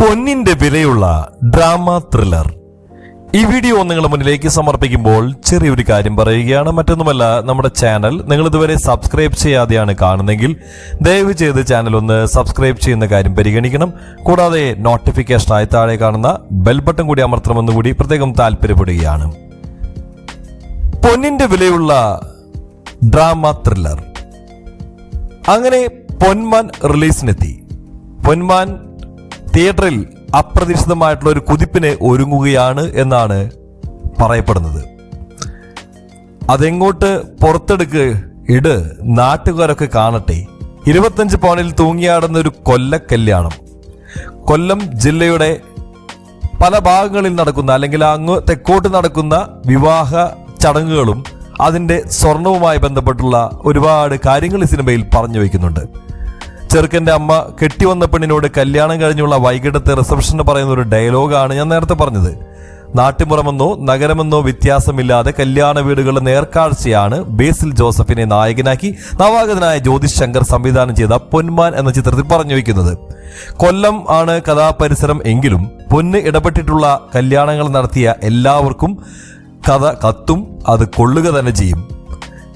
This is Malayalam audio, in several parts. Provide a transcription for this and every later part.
പൊന്നിന്റെ വിലയുള്ള ഡ്രാമ ത്രില്ലർ ഈ വീഡിയോ നിങ്ങളുടെ മുന്നിലേക്ക് സമർപ്പിക്കുമ്പോൾ ചെറിയൊരു കാര്യം പറയുകയാണ്. മറ്റൊന്നുമല്ല നമ്മുടെ ചാനൽ നിങ്ങൾ ഇതുവരെ സബ്സ്ക്രൈബ് ചെയ്യാതെയാണ് കാണുന്നെങ്കിൽ ദയവ് ചെയ്ത് ചാനൽ ഒന്ന് സബ്സ്ക്രൈബ് ചെയ്യുന്ന കാര്യം പരിഗണിക്കണം. കൂടാതെ നോട്ടിഫിക്കേഷനായി താഴെ കാണുന്ന ബെൽ ബട്ടൺ കൂടി അമർത്തണമെന്ന് കൂടി പ്രത്യേകം താല്പര്യപ്പെടുകയാണ്. പൊന്നിന്റെ വിലയുള്ള ഡ്രാമ ത്രില്ലർ അങ്ങനെ പൊന്മാൻ റിലീസിനെത്തി പൊന്മാൻ തിയേറ്ററിൽ അപ്രതീക്ഷിതമായിട്ടുള്ള ഒരു കുതിപ്പിനെ ഒരുങ്ങുകയാണ് എന്നാണ് പറയപ്പെടുന്നത്. അതെങ്ങോട്ട് പുറത്തെടുക്ക് ഇട് നാട്ടുകാരൊക്കെ കാണട്ടെ. ഇരുപത്തഞ്ച് പവനിൽ തൂങ്ങിയാടുന്ന ഒരു കൊല്ല കല്യാണം കൊല്ലം ജില്ലയുടെ പല ഭാഗങ്ങളിൽ നടക്കുന്ന അല്ലെങ്കിൽ അങ്ങ് തെക്കോട്ട് നടക്കുന്ന വിവാഹ ചടങ്ങുകളും അതിന്റെ സ്വർണവുമായി ബന്ധപ്പെട്ടുള്ള ഒരുപാട് കാര്യങ്ങൾ ഈ സിനിമയിൽ പറഞ്ഞു വയ്ക്കുന്നുണ്ട്. ചെറുക്കന്റെ അമ്മ കെട്ടിവന്ന പെണ്ണിനോട് കല്യാണം കഴിഞ്ഞുള്ള വൈകിട്ടത്തെ റിസപ്ഷന് പറയുന്ന ഒരു ഡയലോഗാണ് ഞാൻ നേരത്തെ പറഞ്ഞത്. നാട്ടിൻപുറമെന്നോ നഗരമെന്നോ വ്യത്യാസമില്ലാതെ കല്യാണ വീടുകളുടെ നേർക്കാഴ്ചയാണ് ബേസിൽ ജോസഫിനെ നായകനാക്കി നവാഗതനായ ജ്യോതിഷ് ശങ്കർ സംവിധാനം ചെയ്ത പൊന്മാൻ എന്ന ചിത്രത്തിൽ പറഞ്ഞു വയ്ക്കുന്നത് കൊല്ലം ആണ് കഥാപരിസരം എങ്കിലും പൊന്ന് ഇടപെട്ടിട്ടുള്ള കല്യാണങ്ങൾ നടത്തിയ എല്ലാവർക്കും കഥ കത്തും അത് കൊള്ളുക തന്നെ ചെയ്യും.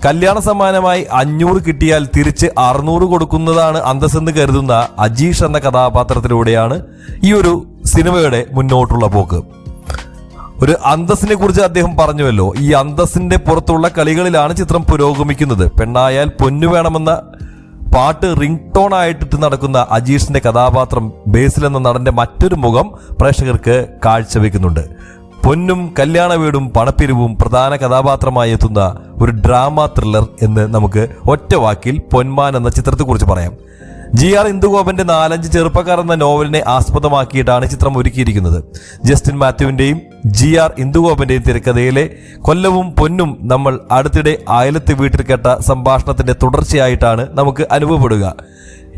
കല്യാണ സമ്മാനമായി അഞ്ഞൂറ് കിട്ടിയാൽ തിരിച്ച് അറുന്നൂറ് കൊടുക്കുന്നതാണ് അന്തസ്സെന്ന് കരുതുന്ന അജീഷ് എന്ന കഥാപാത്രത്തിലൂടെയാണ് ഈ ഒരു സിനിമയുടെ മുന്നോട്ടുള്ള പോക്ക്. ഒരു അന്തസ്സിനെ കുറിച്ച് അദ്ദേഹം പറഞ്ഞുവല്ലോ ഈ അന്തസ്സിന്റെ പുറത്തുള്ള കളികളിലാണ് ചിത്രം പുരോഗമിക്കുന്നത്. പെണ്ണായാൽ പൊന്നു വേണമെന്ന പാട്ട് റിംഗ് ടോൺ ആയിട്ടിട്ട് നടക്കുന്ന അജീഷിന്റെ കഥാപാത്രം ബേസിൽ എന്ന നടന്റെ മറ്റൊരു മുഖം പ്രേക്ഷകർക്ക് കാഴ്ചവെക്കുന്നുണ്ട്. പൊന്നും കല്യാണ വീടും പണപ്പിരിവും പ്രധാന കഥാപാത്രമായി എത്തുന്ന ഒരു ഡ്രാമ ത്രില്ലർ എന്ന് നമുക്ക് ഒറ്റ വാക്കിൽ പൊന്മാൻ എന്ന ചിത്രത്തെക്കുറിച്ച് പറയാം. ജി ആർ ഇന്ദുഗോപന്റെ നാലഞ്ച് ചെറുപ്പക്കാർ എന്ന നോവലിനെ ആസ്പദമാക്കിയിട്ടാണ് ചിത്രം ഒരുക്കിയിരിക്കുന്നത്. ജസ്റ്റിൻ മാത്യുവിന്റെയും ജി ആർ ഇന്ദുഗോപന്റെയും തിരക്കഥയിലെ കൊല്ലവും പൊന്നും നമ്മൾ അടുത്തിടെ അയലത്ത് വീട്ടിൽ കേട്ട സംഭാഷണത്തിന്റെ തുടർച്ചയായിട്ടാണ് നമുക്ക് അനുഭവപ്പെടുക.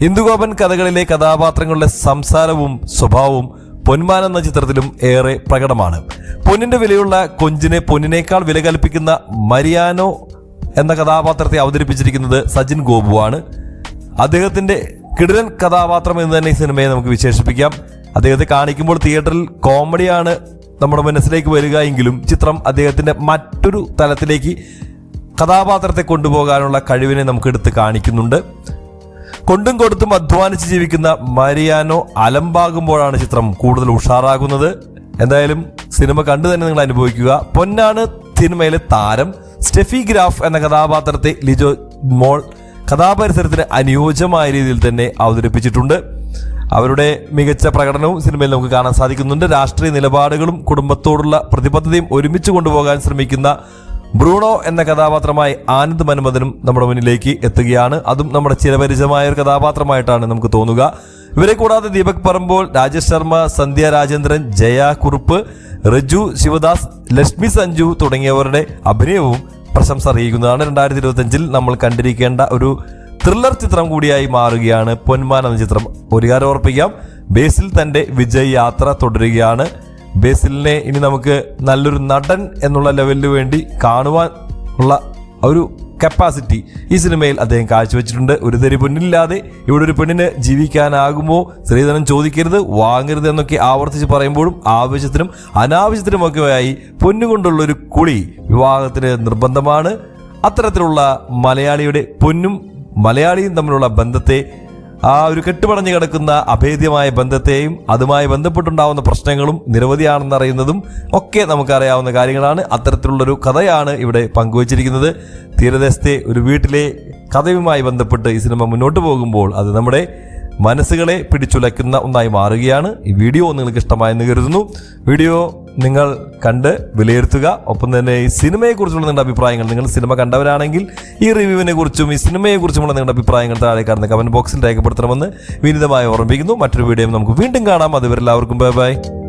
ഇന്ദുഗോപൻ കഥകളിലെ കഥാപാത്രങ്ങളുടെ സംസാരവും സ്വഭാവവും പൊന്മാൻ എന്ന ചിത്രത്തിലും ഏറെ പ്രകടമാണ്. പൊന്നിന്റെ വിലയുള്ള കൊഞ്ചിനെ പൊന്നിനേക്കാൾ വില കൽപ്പിക്കുന്ന മരിയാനോ എന്ന കഥാപാത്രത്തെ അവതരിപ്പിച്ചിരിക്കുന്നത് സജിൻ ഗോപുവാണ്. അദ്ദേഹത്തിന്റെ കിടിലൻ കഥാപാത്രം എന്ന് തന്നെ ഈ സിനിമയെ നമുക്ക് വിശേഷിപ്പിക്കാം. അദ്ദേഹത്തെ കാണിക്കുമ്പോൾ തിയേറ്ററിൽ കോമഡിയാണ് നമ്മുടെ മനസ്സിലേക്ക് വരിക എങ്കിലും ചിത്രം അദ്ദേഹത്തിന്റെ മറ്റൊരു തലത്തിലേക്ക് കഥാപാത്രത്തെ കൊണ്ടുപോകാനുള്ള കഴിവിനെ നമുക്ക് എടുത്ത് കാണിക്കുന്നുണ്ട്. കൊണ്ടും കൊടുത്തും അധ്വാനിച്ച് ജീവിക്കുന്ന മരിയാനോ അലമ്പാകുമ്പോഴാണ് ചിത്രം കൂടുതൽ ഉഷാറാകുന്നത്. എന്തായാലും സിനിമ കണ്ടു തന്നെ നിങ്ങൾ അനുഭവിക്കുക. പൊന്നാണ് സിനിമയിലെ താരം സ്റ്റെഫി ഗ്രാഫ് എന്ന കഥാപാത്രത്തെ ലിജോ മോൾ കഥാപരിസരത്തിന് അനുയോജ്യമായ രീതിയിൽ തന്നെ അവതരിപ്പിച്ചിട്ടുണ്ട്. അവരുടെ മികച്ച പ്രകടനവും സിനിമയിൽ നമുക്ക് കാണാൻ സാധിക്കുന്നുണ്ട്. രാഷ്ട്രീയ നിലപാടുകളും കുടുംബത്തോടുള്ള പ്രതിബദ്ധതയും ഒരുമിച്ച് കൊണ്ടുപോകാൻ ശ്രമിക്കുന്ന ബ്രൂണോ എന്ന കഥാപാത്രമായി ആനന്ദ് മന്മഥനും നമ്മുടെ മുന്നിലേക്ക് എത്തുകയാണ്. അതും നമ്മുടെ ചിരപരിചിതമായ ഒരു കഥാപാത്രമായിട്ടാണ് നമുക്ക് തോന്നുക. ഇവരെ കൂടാതെ ദീപക് പറമ്പോൾ രാജേഷ് ശർമ്മ സന്ധ്യ രാജേന്ദ്രൻ ജയ കുറുപ്പ് റജു ശിവദാസ് ലക്ഷ്മി സഞ്ജു തുടങ്ങിയവരുടെ അഭിനയവും പ്രശംസ അറിയിക്കുന്നതാണ്. രണ്ടായിരത്തി ഇരുപത്തഞ്ചിൽ നമ്മൾ കണ്ടിരിക്കേണ്ട ഒരു ത്രില്ലർ ചിത്രം കൂടിയായി മാറുകയാണ് പൊന്മാൻ എന്ന ചിത്രം. ഒരു കാര്യം ഓർപ്പിക്കാം ബേസിൽ തന്റെ വിജയ് യാത്ര തുടരുകയാണ്. ബേസിലിനെ ഇനി നമുക്ക് നല്ലൊരു നടൻ എന്നുള്ള ലെവലിന് വേണ്ടി കാണുവാൻ ഉള്ള ഒരു കപ്പാസിറ്റി ഈ സിനിമയിൽ അദ്ദേഹം കാഴ്ചവെച്ചിട്ടുണ്ട്. ഒരു തരി പെണ്ണില്ലാതെ ഇവിടെ ഒരു പെണ്ണിന് ജീവിക്കാനാകുമോ? സ്ത്രീധനം ചോദിക്കരുത് വാങ്ങരുത് എന്നൊക്കെ ആവർത്തിച്ച് പറയുമ്പോഴും ആവശ്യത്തിനും അനാവശ്യത്തിനുമൊക്കെയായി പൊന്നുകൊണ്ടുള്ള ഒരു കുളി വിവാഹത്തിന് നിർബന്ധമാണ്. അത്തരത്തിലുള്ള മലയാളിയുടെ പൊന്നും മലയാളിയും തമ്മിലുള്ള ബന്ധത്തെ ആ ഒരു കെട്ടുപടഞ്ഞു കിടക്കുന്ന അഭേദ്യമായ ബന്ധത്തെയും അതുമായി ബന്ധപ്പെട്ടുണ്ടാവുന്ന പ്രശ്നങ്ങളും നിരവധിയാണെന്ന് അറിയുന്നതും ഒക്കെ നമുക്കറിയാവുന്ന കാര്യങ്ങളാണ്. അത്തരത്തിലുള്ളൊരു കഥയാണ് ഇവിടെ പങ്കുവച്ചിരിക്കുന്നത്. തീരദേശത്തെ ഒരു വീട്ടിലെ കഥയുമായി ബന്ധപ്പെട്ട് ഈ സിനിമ മുന്നോട്ട് പോകുമ്പോൾ അത് നമ്മുടെ മനസ്സുകളെ പിടിച്ചുലയ്ക്കുന്ന ഒന്നായി മാറുകയാണ്. ഈ വീഡിയോ നിങ്ങൾക്ക് ഇഷ്ടമായെന്ന് കരുതുന്നു. വീഡിയോ നിങ്ങൾ കണ്ട് വിലയിരുത്തുക. ഒപ്പം തന്നെ ഈ സിനിമയെക്കുറിച്ചുള്ള നിങ്ങളുടെ അഭിപ്രായങ്ങൾ. നിങ്ങൾ സിനിമ കണ്ടവരാണെങ്കിൽ ഈ റിവ്യൂവിനെ കുറിച്ചും ഈ സിനിമയെക്കുറിച്ചുമുള്ള നിങ്ങളുടെ അഭിപ്രായങ്ങൾ താഴെ കാണുന്ന കമന്റ് ബോക്സിൽ രേഖപ്പെടുത്തണമെന്ന് വിനിതമായി ഓർമ്മിപ്പിക്കുന്നു. മറ്റൊരു വീഡിയോ നമുക്ക് വീണ്ടും കാണാം. അതുവരെ എല്ലാവർക്കും ബൈ ബൈ.